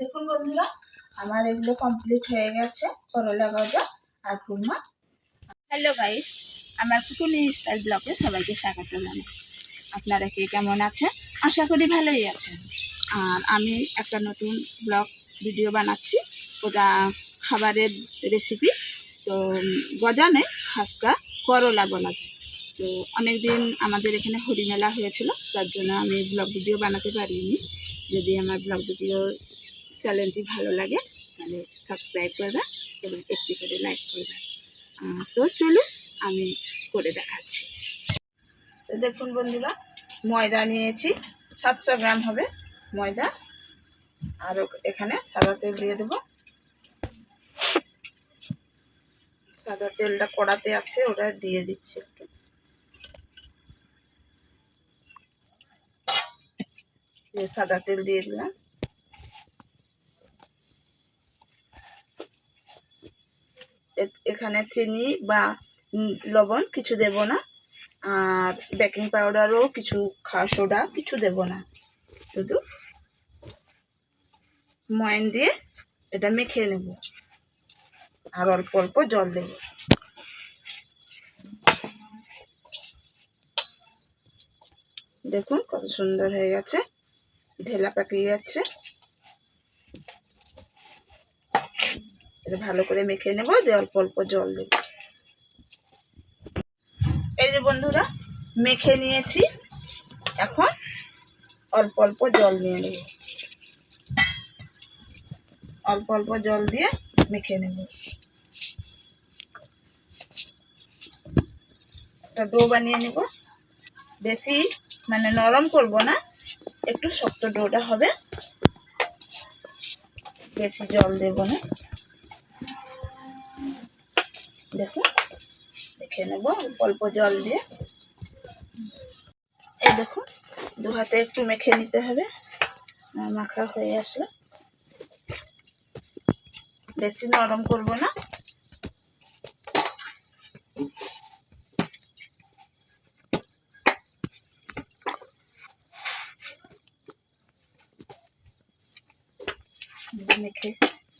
দেখুন বন্ধুরা, আমার এগুলো কমপ্লিট হয়ে গেছে, করলা গজা আর খুরমা। হ্যালো গাইস আমার কুকুলি স্টাইল ব্লগে সবাইকে স্বাগত জানাই। আপনারা কে কেমন আছেন? আশা করি ভালোই আছেন। আর আমি একটা নতুন ব্লগ ভিডিও বানাচ্ছি, ওটা খাবারের রেসিপি তো গজা নেই খাস্তা করলা বলা যায়। তো অনেক দিন আমাদের এখানে হরিমেলা হয়েছিল, তার জন্য আমি ব্লগ ভিডিও বানাতে পারিনি। যদি আমার ব্লগ ভিডিও চ্যানেলটি ভালো লাগে তাহলে সাবস্ক্রাইব করবেন এবং একটি করে লাইক করবেন আহ, তো চলুন আমি করে দেখাচ্ছি। দেখুন বন্ধুরা ময়দা নিয়েছি সাতশো গ্রাম হবে ময়দা। আর এখানে সাদা তেল দিয়ে দেবো। সাদা তেলটা কড়াতে আছে ওটা দিয়ে দিচ্ছি একটু। সাদা তেল দিয়ে দিলাম। এখানে চিনি বা লবণ কিছু দেব না। আর বেকিং পাউডারও কিছু খা সোডা কিছু দেব না। শুধু ময়ন দিয়ে এটা মেখে নেব। আর অল্প অল্প জল দেব। দেখুন কত সুন্দর হয়ে গেছে। ঢেলা পাকিয়ে যাচ্ছে। ভালো করে মেখে নেব, দিয়ে অল্প অল্প জল দেব। এই যে বন্ধুরা, মেখে নিয়েছি। এখন অল্প অল্প জল নিয়ে নেব। অল্প অল্প জল দিয়ে মেখে নেব। একটা ডো বানিয়ে নেব। বেশি মানে নরম করব না, একটু শক্ত ডোটা হবে। বেশি জল দেব না। দেখুন দেখে নেব, অল্প জল দিয়ে। এই দেখুন, দু হাতে একটু মেখে নিতে হবে। মাখা হয়ে আসলো। বেশি নরম করব না। মেখে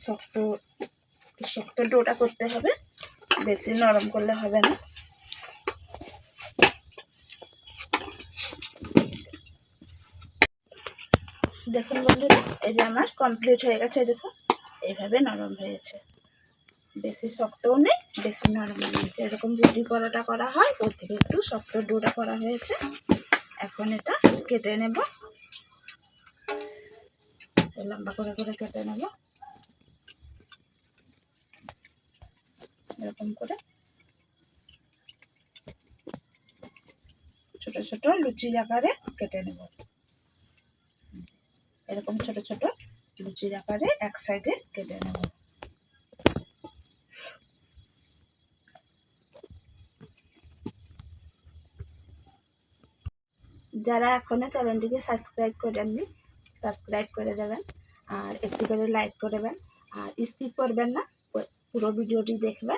শক্ত শক্ত ডোটা করতে হবে। বেশি নরম করলে হবে না। দেখুন বন্ধুরা এই যে আমার কমপ্লিট হয়ে গেছে দেখুন এইভাবে নরম হয়েছে। বেশি শক্তও নেই, বেশি নরম হয়েছে এরকম রুটি পরোটা করা হয়, ওর থেকে একটু শক্ত ডোটা করা হয়েছে। এখন এটা কেটে নেব। লম্বা করে করে কেটে নেব। এরকম করে। ছোট ছোট লুচি আকারে কেটে নেব। এরকম ছোট ছোট লুচির আকারে এক সাইডে কেটে নেব। যারা এখনও চ্যানেলটিকে সাবস্ক্রাইব করেননি, সাবস্ক্রাইব করে দেবেন আর একটু করে লাইক করবেন আর স্কিপ করবেন না পুরো ভিডিওটি দেখবে।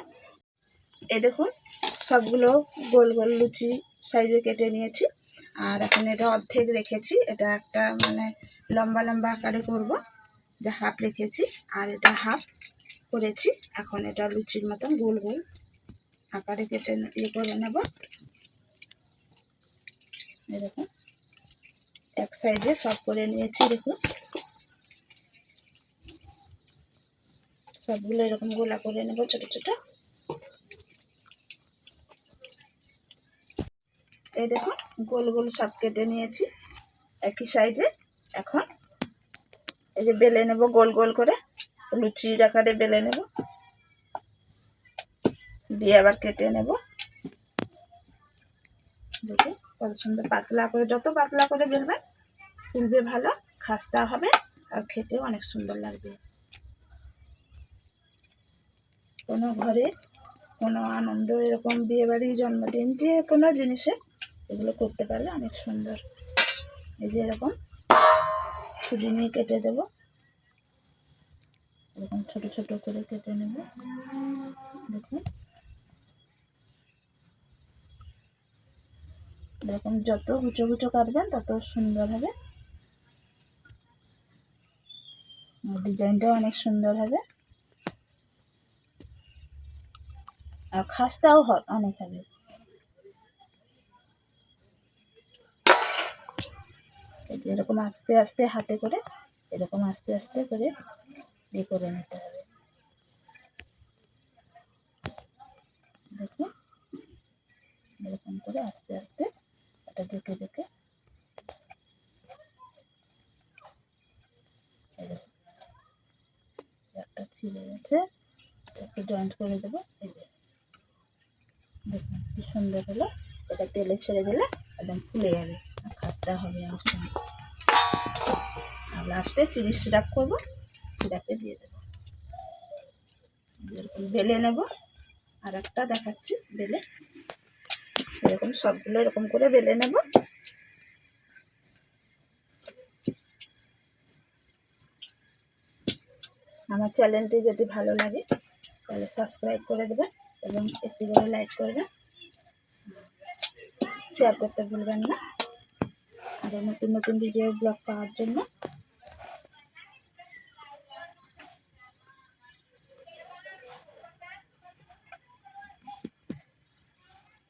এ দেখুন, সবগুলো গোল গোল লুচি সাইজে কেটে নিয়েছি। আর এখন এটা অর্ধেক রেখেছি। এটা একটা মানে লম্বা লম্বা আকারে করব। যা হাফ রেখেছি আর এটা হাফ করেছি। এখন এটা লুচির মতন গোল গোল আকারে কেটে ইয়ে করে নেব। এরকম এক সাইজে সব করে নিয়েছি। দেখুন সবগুলো এরকম গোলা করে নেব ছোট ছোট। এই দেখুন, গোল গোল সব কেটে নিয়েছি একই সাইজে। এখন এই যে বেলে নেব, গোল গোল করে। লুচির আকারে বেলে নেব। দিয়ে আবার কেটে নেব। দেখুন, কত সুন্দর পাতলা করে, যত পাতলা করে বেলবেন, ফুলবে ভালো, খাস্তা হবে, আর খেতে অনেক সুন্দর লাগবে। কোনো ঘরে কোনো আনন্দ, এরকম বিয়ে বাড়ি জন্মদিন, যে কোনো জিনিসে এগুলো করতে পারলে অনেক সুন্দর। এই যে এরকম ছুরি নিয়ে কেটে দেব। এরকম ছোট ছোট করে কেটে নেব। দেখুন। এরকম যত গুছো গুছো কাটবেন, তত সুন্দর হবে। ডিজাইনটাও অনেক সুন্দর হবে আর খাস্তাও হয় অনেক হবে এরকম আস্তে আস্তে হাতে করে, এরকম আস্তে আস্তে করে ইয়ে করে নিতে হবে। দেখুন, এরকম করে আস্তে আস্তে এটা দেখে দেখে। একটা ছিঁড়ে গেছে, একটু জয়েন্ট করে দেবো, এই সুন্দর হলো, এটা তেলে ছেড়ে দিলে একদম ফুলে যাবে। খাস্তা হবে আর লাস্টে চিনি সিরাপ করব সিরাপে দিয়ে দেবো। এরকম বেলে নেব। আর একটা দেখাচ্ছি, বেলে। এরকম সবগুলো এরকম করে বেলে নেব। আমার চ্যানেলটি যদি ভালো লাগে, তাহলে সাবস্ক্রাইব করে দেবেন এবং একটু করে লাইক করবেন। শেয়ার করতে ভুলবেন না। আরও নতুন নতুন ভিডিও ব্লগ পাওয়ার জন্য।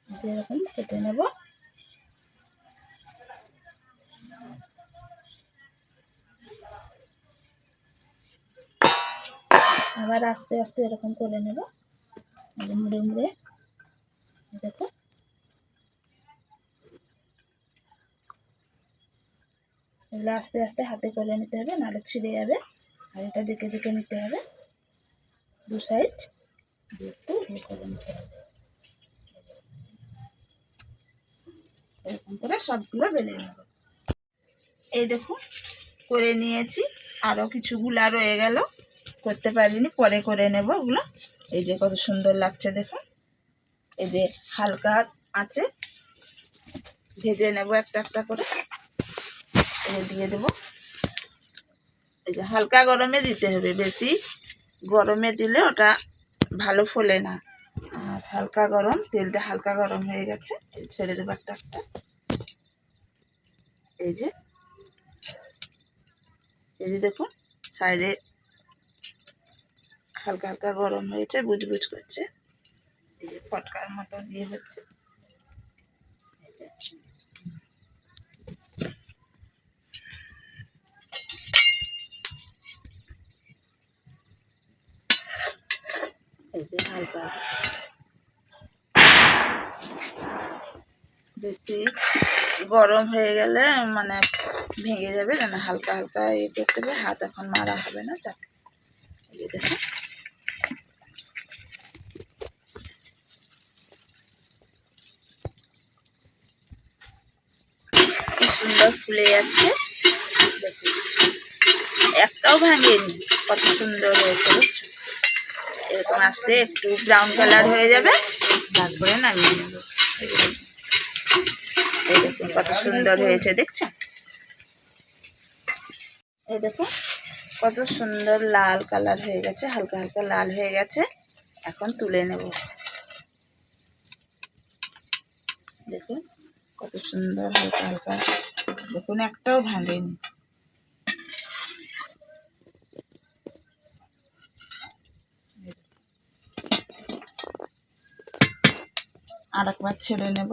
যেরকম কেটে নেব। আবার আস্তে আস্তে এরকম করে নেব। মুড়ে মুড়ে, দেখো। এগুলো আস্তে আস্তে হাতে করে নিতে হবে, নাহলে ছিঁড়ে যাবে। আর এটা দিকে দেখে নিতে হবে। দু সাইড একটু করে নিতে হবে। এরকম করে সবগুলো বেলে নেব। এই দেখুন, করে নিয়েছি। আরও কিছু গুলা রয়ে গেল। করতে পারিনি, পরে করে নেব ওগুলো। এই যে কত সুন্দর লাগছে দেখুন। এই যে হালকা আছে। ভেজে নেব একটা একটা করে। এই দিয়ে দেবো। এই যে হালকা গরমে দিতে হবে বেশি। গরমে দিলে ওটা ভালো ফোলে না। আর হালকা গরম, তেলটা হালকা গরম হয়ে গেছে। ছেড়ে দেবো একটা একটা। এই যে এই যে দেখুন, সাইডে হালকা হালকা গরম হয়েছে বুজবুজ করছে। এই যে ফটকার মতো দিয়ে হচ্ছে। এই যে এই যে হালকা। বেশি গরম হয়ে গেলে মানে ভেঙে যাবে, যেন হালকা হালকা ইয়ে করতে হবে হাত এখন মারা হবে না কি সুন্দর ফুলে যাচ্ছে। একটাও ভাঙেনি, কত সুন্দর হয়েছে এরকম আসতে একটু ব্রাউন কালার হয়ে যাবে, তারপরে নামিয়ে নেব। এই দেখুন। কত সুন্দর হয়েছে, দেখছেন? এই দেখুন, কত সুন্দর লাল কালার হয়ে গেছে, হালকা হালকা লাল হয়ে গেছে। এখন তুলে নেব। দেখুন, কত সুন্দর হালকা হালকা। দেখুন, একটাও ভাঙেনি। আর একবার ছেড়ে নেব।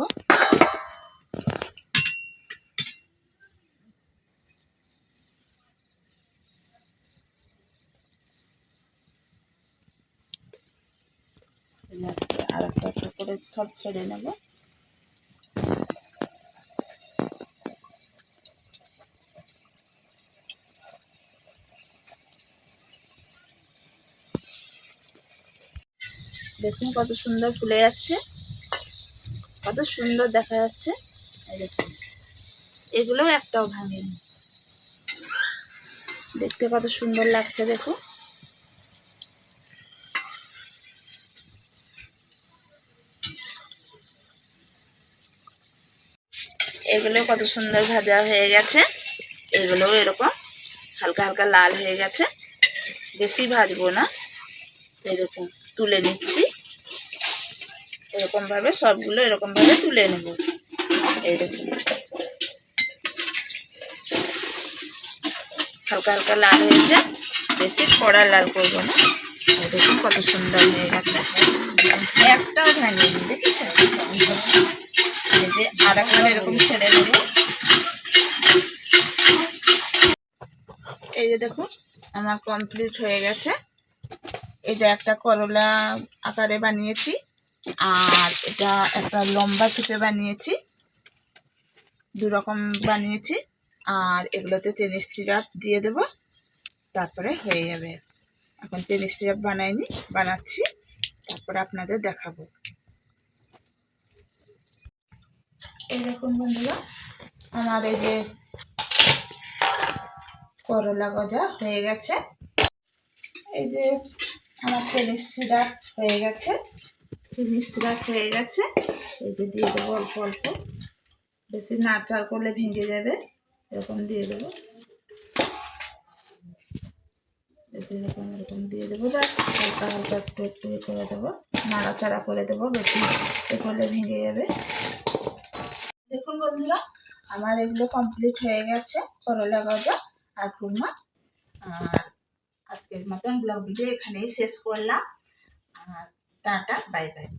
আর একটা একটা করে সব ছেড়ে নেব। দেখুন কত সুন্দর ফুলে যাচ্ছে। কত সুন্দর দেখা যাচ্ছে। দেখুন। এগুলোও একটাও ভাঙেনি। দেখতে কত সুন্দর লাগছে দেখো এগুলো কত সুন্দর ভাজা হয়ে গেছে। এগুলোও এরকম হালকা হালকা লাল হয়ে গেছে। বেশি ভাজবো না। এরকম তুলে নিচ্ছি। এরকমভাবে সবগুলো এরকমভাবে তুলে নেব। এই দেখুন। হালকা হালকা লাল হয়েছে। বেশি কড়া লাল করব না। দেখুন কত সুন্দর হয়ে গেছে। একটাও ভাঙিনি দেখেছেন? এই যে আর একবার এরকম ছেড়ে দেবো। এই যে দেখুন, আমার কমপ্লিট হয়ে গেছে। এটা একটা করলা আকারে বানিয়েছি। আর এটা একটা লম্বা ছিপে বানিয়েছি। দু রকম বানিয়েছি। আর এগুলোতে টেনিস সিরাপ দিয়ে দেব। তারপরে হয়ে যাবে। এখন টেনিস সিরাপ বানাইনি, বানাচ্ছি। তারপরে আপনাদের দেখাবো। দেখুন বন্ধুরা, আমার এই যে করলা গজা হয়ে গেছে। এই যে আমার টেনিস সিরাপ হয়ে গেছে। সিরাপ হয়ে গেছে। এই যে দিয়ে দেবো অল্প অল্প। বেশি নাড়চাড় করলে ভেঙে যাবে, এরকম দিয়ে দেবো। এরকম এরকম দিয়ে দেবো হালকা হালকা একটু একটু করে দেবো। নাড়াচাড়া করে দেবো, বেশি এ করলে ভেঙে যাবে। দেখুন বন্ধুরা, আমার এগুলো কমপ্লিট হয়ে গেছে। করলা গজা আর খুরমা। আর আজকের মতন ব্লগ ভিডিও এখানেই শেষ করলাম। আর Bye bye.